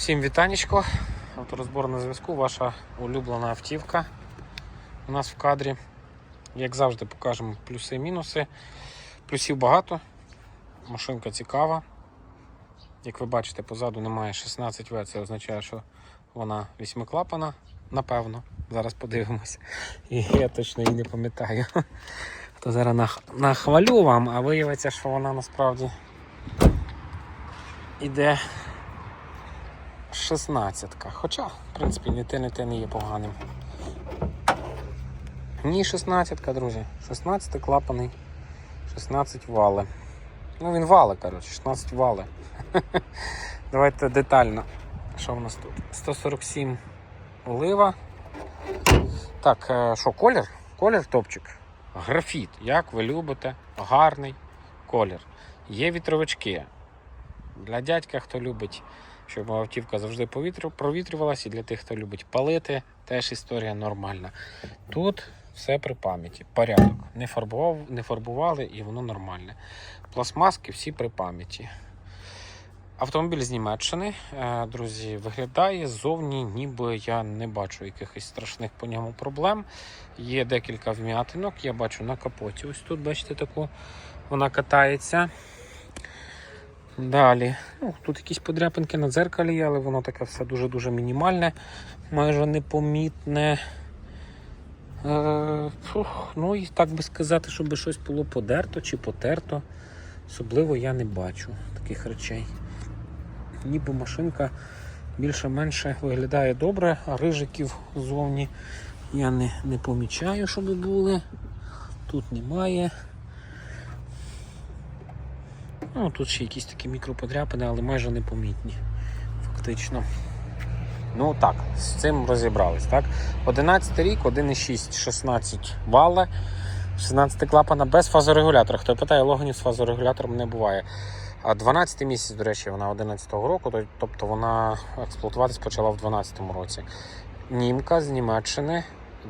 Всім вітанечко. Авторозбор на зв'язку. Ваша улюблена автівка у нас в кадрі. Як завжди, покажемо плюси і мінуси. Плюсів багато. Машинка цікава. Як ви бачите, позаду немає 16В, це означає, що вона вісьмиклапана, напевно. Зараз подивимося. І я точно її не пам'ятаю. То зараз нахвалю вам, а виявиться, що вона насправді іде 16-ка. Хоча, в принципі, не те, не те не є поганим. Ні, 16-ка, друзі. 16 клапаний, 16 вали. Ну він вали, коротше, 16 вали. Давайте детально. Що в нас тут? 147 олива. Так, е, що, колір? Колір топчик. Графіт, як ви любите, гарний колір. Є вітровички. Для дядька, хто любить, щоб автівка завжди провітрювалася, і для тих, хто любить палити, теж історія нормальна. Тут все при пам'яті, порядок. Не, фарбував, не фарбували і воно нормальне. Пластмаски всі при пам'яті. Автомобіль з Німеччини, е, друзі, виглядає ззовні, ніби я не бачу якихось страшних по ньому проблем. Є декілька вм'ятинок, я бачу на капоті. Ось тут, бачите, таку вона катається. Далі. Ну, тут якісь подряпинки на дзеркалі є, але воно таке все дуже-дуже мінімальне, майже непомітне. Е, фух, ну і так би сказати, щоб щось було подерто чи потерто. Особливо я не бачу таких речей. Ніби машинка більше-менше виглядає добре, а рижиків ззовні я не, не помічаю, щоб були. Тут немає. Ну, тут ще якісь такі мікроподряпини, але майже непомітні. Фактично. Ну так, з цим розібрались. Так? 11 рік, 1,6, 16 вале, 16 клапана без фазорегулятора. Хто питає, логінів з фазорегулятором не буває. А 12 місяць, до речі, вона 11-го року, тобто вона експлуатуватись почала в 12-му році. Німка з Німеччини.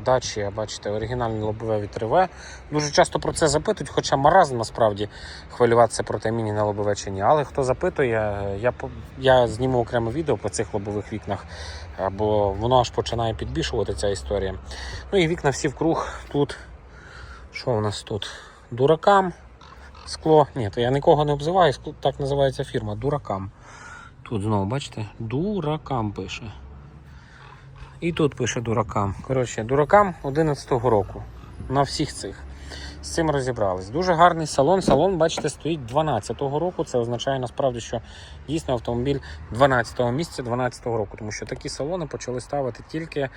Дачі, бачите, оригінальне лобове вітрове. Дуже часто про це запитують, хоча маразм насправді хвилюватися про те міні на лобове чи ні. Але хто запитує, я, я зніму окреме відео про цих лобових вікнах, бо воно аж починає підбільшувати ця історія. Ну і вікна всі вкруг тут. Що у нас тут? Дуракам. Скло. Ні, то я нікого не обзиваю, так називається фірма. Дуракам. Тут знову, бачите, дуракам пише. І тут пише дуракам. Коротше, дуракам 11-го року. На всіх цих. З цим розібрались. Дуже гарний салон. Салон, бачите, стоїть 12-го року. Це означає насправді, що дійсно автомобіль 12-го місця 12-го року, тому що такі салони почали ставити тільки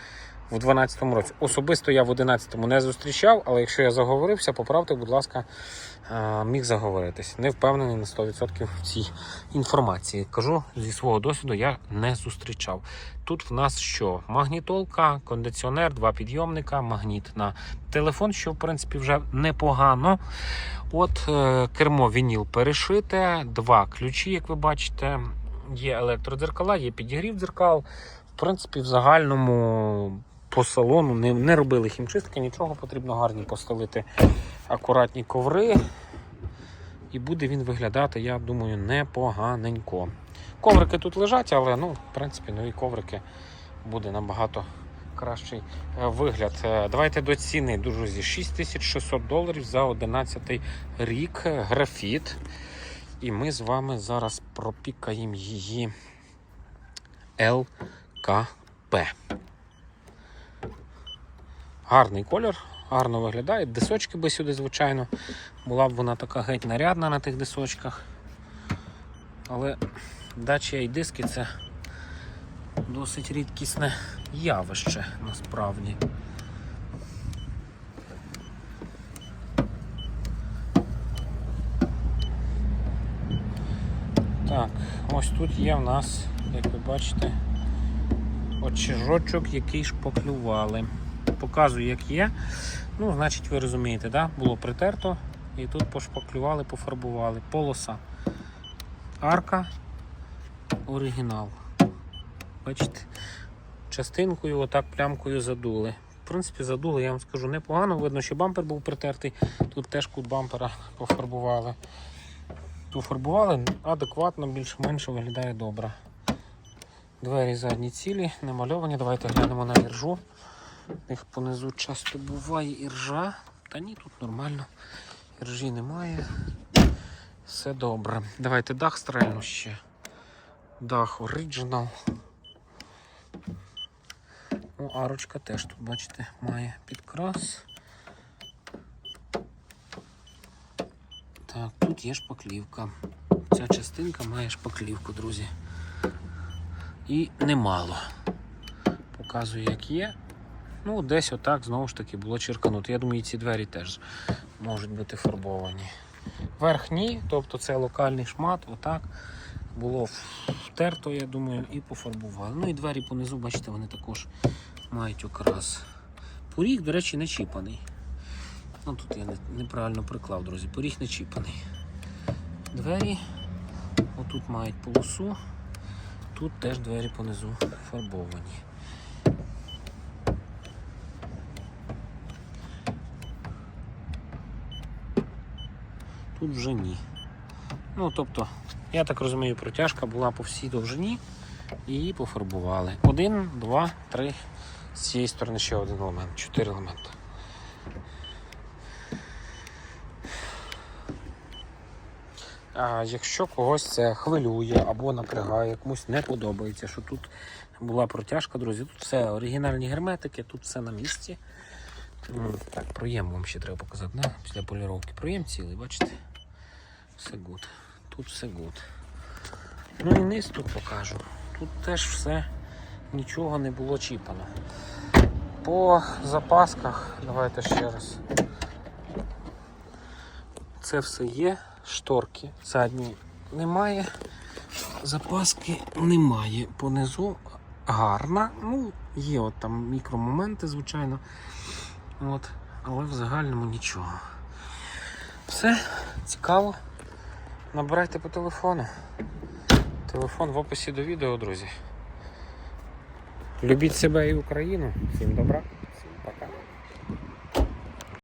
в 12-му році. Особисто я в 11-му не зустрічав, але якщо я заговорився, поправте, будь ласка, міг заговоритись. Не впевнений на 100% в цій інформації. Кажу зі свого досвіду, я не зустрічав. Тут в нас що? Магнітолка, кондиціонер, два підйомника, магніт на телефон, що в принципі вже непогано. От е, кермо вініл перешите, два ключі, як ви бачите. Є електродзеркала, є підігрів дзеркал. В принципі, в загальному по салону не, не робили хімчистки, нічого потрібно гарні постелити акуратні коври. І буде він виглядати, я думаю, непоганенько. Коврики тут лежать, але ну, в принципі, нові коврики буде набагато кращий е, вигляд. Е, Давайте до ціни, друзі. 6600 доларів за 11 рік. Графіт. І ми з вами зараз пропікаємо її ЛКП. Гарний колір, гарно виглядає. Дисочки би сюди, звичайно. Була б вона така геть нарядна на тих дисочках. Але дача і диски це досить рідкісне явище насправді. Так, ось тут є в нас, як ви бачите, очажочок, який шпаклювали. Показую, як є. Ну, значить, ви розумієте, да? було притерто і тут пошпаклювали, пофарбували. Полоса. Арка, оригінал. Бачите? Частинкою, отак плямкою задули. В принципі, задули, я вам скажу, непогано. Видно, що бампер був притертий. Тут теж кут бампера пофарбували. Пофарбували адекватно, більш-менш виглядає добре. Двері задні цілі, намальовані. Давайте глянемо на іржу. У них понизу часто буває іржа. Та ні, тут нормально. Іржі немає. Все добре. Давайте дах стрельну ще. Дах оригінал. Ну, арочка теж тут, бачите, має підкрас. Так, тут є шпаклівка. Ця частинка має шпаклівку, друзі. І немало. Показую, як є. Ну, десь отак знову ж таки було черкануто. Я думаю, ці двері теж можуть бути фарбовані. Верх ні, тобто це локальний шмат, отак було втерто, я думаю, і пофарбували. Ну і двері понизу, бачите, вони також мають окрас. Поріг, до речі, не чіпаний. Ну тут я неправильно приклав, друзі. Поріг не чіпаний. Двері отут мають полосу, тут теж двері понизу фарбовані. Тут вже ні. Ну, тобто, я так розумію, протяжка була по всій довжині і пофарбували. Один, два, три. З цієї сторони ще один елемент, чотири елементи. А якщо когось це хвилює або напрягає, комусь не подобається, що тут була протяжка, друзі, тут все оригінальні герметики, тут все на місці. Так, проєм вам ще треба показати, да? після поліровки. Проєм цілий, бачите? Все гуд. Тут все гуд. Ну і низ тут покажу. Тут теж все, нічого не було чіпано. По запасках, давайте ще раз. Це все є. Шторки задні немає. Запаски немає. Понизу гарна. Ну, є от там мікромоменти, звичайно. От, але в загальному нічого. Все, цікаво. Набирайте по телефону. Телефон в описі до відео, друзі. Любіть себе і Україну. Всім добра.